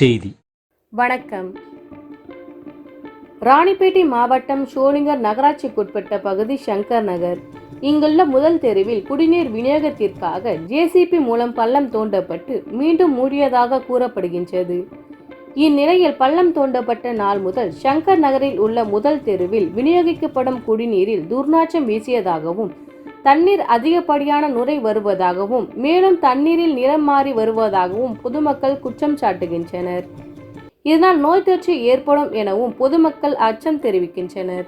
செய்தி. வணக்கம். ராணிப்பேட்டை மாவட்டம் ஷோலிங்கர் நகராட்சிக்குட்பட்ட பகுதி சங்கர் நகர். இங்குள்ள முதல் தெருவில் குடிநீர் விநியோகத்திற்காக ஜேசிபி மூலம் பள்ளம் தோண்டப்பட்டு மீண்டும் மூடியதாக கூறப்படுகின்றது. இந்நிலையில் பள்ளம் தோண்டப்பட்ட நாள் முதல் சங்கர் நகரில் உள்ள முதல் தெருவில் விநியோகிக்கப்படும் குடிநீரில் துர்நாற்றம் வீசியதாகவும் தண்ணீர் அதிகப்படியான நுரை வருவதாகவும் மேலும் தண்ணீரில் நிறம் மாறி வருவதாகவும் பொதுமக்கள் குற்றம் சாட்டுகின்றனர். இதனால் நோய் தொற்று ஏற்படும் எனவும் பொதுமக்கள் அச்சம் தெரிவிக்கின்றனர்.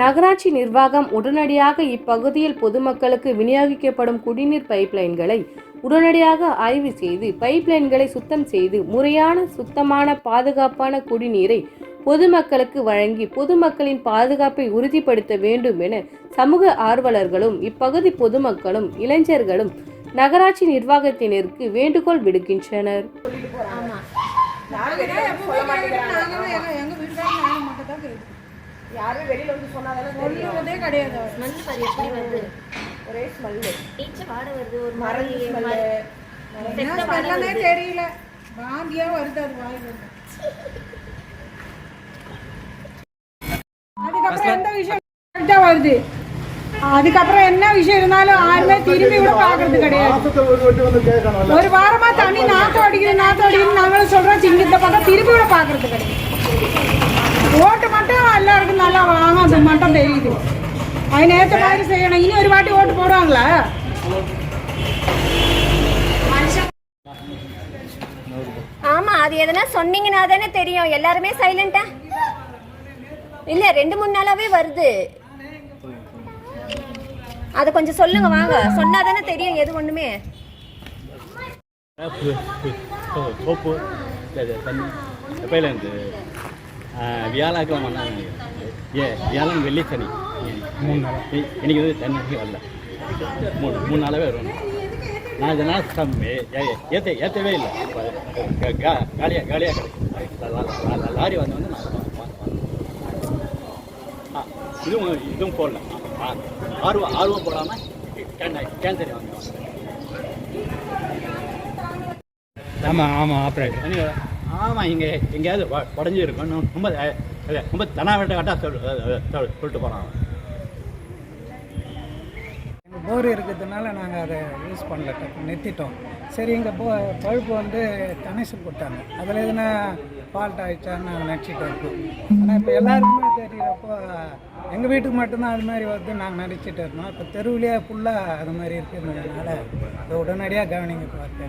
நகராட்சி நிர்வாகம் உடனடியாக இப்பகுதியில் பொதுமக்களுக்கு விநியோகிக்கப்படும் குடிநீர் பைப்லைன்களை உடனடியாக ஆய்வு செய்து பைப்லைன்களை சுத்தம் செய்து முறையான சுத்தமான பாதுகாப்பான குடிநீரை பொதுமக்களுக்கு வழங்கி பொதுமக்களின் பாதுகாப்பை உறுதிப்படுத்த வேண்டும் என சமூக ஆர்வலர்களும் இப்பகுதி பொதுமக்களும் இளைஞர்களும் நகராட்சி நிர்வாகத்தினருக்கு வேண்டுகோள் விடுக்கின்றனர். யாரும் வெளியில வந்து கிடையாது வருது? ஒரே ஸ்மெல்லு மருந்து ஸ்மெல்லு தெரியல. வாந்தியா அது. அதுக்கப்புறம் எந்த விஷயம் correct ஆ வருது அதுக்கப்புறம் என்ன விஷயம் இருந்தாலும் யாருமே திரும்பி கூட பாக்குறது கிடையாது ஒரு வாரமா தண்ணி நாத்தம் அடிக்குது நாத்தம் அடிக்குது நாங்களும் சொல்றோம் சிங்கத்தை பக்கம் திரும்பி கூட பாக்குறது கிடையாது ஓட்டு மட்டும் எல்லாருக்கும் நல்லா வாங்க அது மட்டும் தெரியுது அது நேற்று மாதிரி செய்யணும் இனி ஒரு வாட்டி ஓட்டு எதனா சொன்னீங்கன்னா தானே தெரியும். எல்லாருமே சைலண்டா இல்ல ரெண்டு மூணு நாளாவே வருது. அத கொஞ்சம் சொல்லுங்க வாங்க. சொன்னா தானே தெரியும் எது ஒண்ணுமே. சோப்பு தண்ணி வியாழக்கிழமை வந்தாங்க ஏ வியாழன் வெள்ளி சனி மூணு நாள். இன்னைக்கு வந்து தண்ணி வரல மூணு மூணு நாளாகவே வரும் நான் இதனால் சம் ஏற்ற ஏற்றவே இல்லை. காலியாக காலியாக கிடைக்கும் லாரி வந்து வந்து நான் இதுவும் இதுவும் போடல. ஆர்வம் ஆர்வம் போடாமல் கேன் கேன்சரி வாங்க ஆமாம் ஆமாம் ஆப்ரேட் ஆமாம் இங்கே எங்கேயாவது வ- உடஞ்சி இருக்கும் இன்னும் ரொம்ப ரொம்ப தனாவட்ட கட்டா சொல் சொல்லிட்டு போகிறான் போர் இருக்கிறதுனால நாங்கள் அதை யூஸ் பண்ணல நிறுத்திட்டோம். சரி இங்கே போ பழுப்பு வந்து கனெக்ஷன் கொடுத்தாங்க. அதில் எதுனா ஃபால்ட் ஆகிடுச்சான்னு நாங்கள் நினச்சிட்டு இருக்கோம். ஆனால் இப்போ எல்லாருக்குமே தெரியிறப்போ எங்கள் வீட்டுக்கு மட்டும்தான் அது மாதிரி வந்து நாங்கள் நினச்சிட்டு இருந்தோம். இப்போ தெருவிலேயே ஃபுல்லாக அது மாதிரி இருக்கிறதுனால அதை உடனடியாக கவனிங்க பார்த்து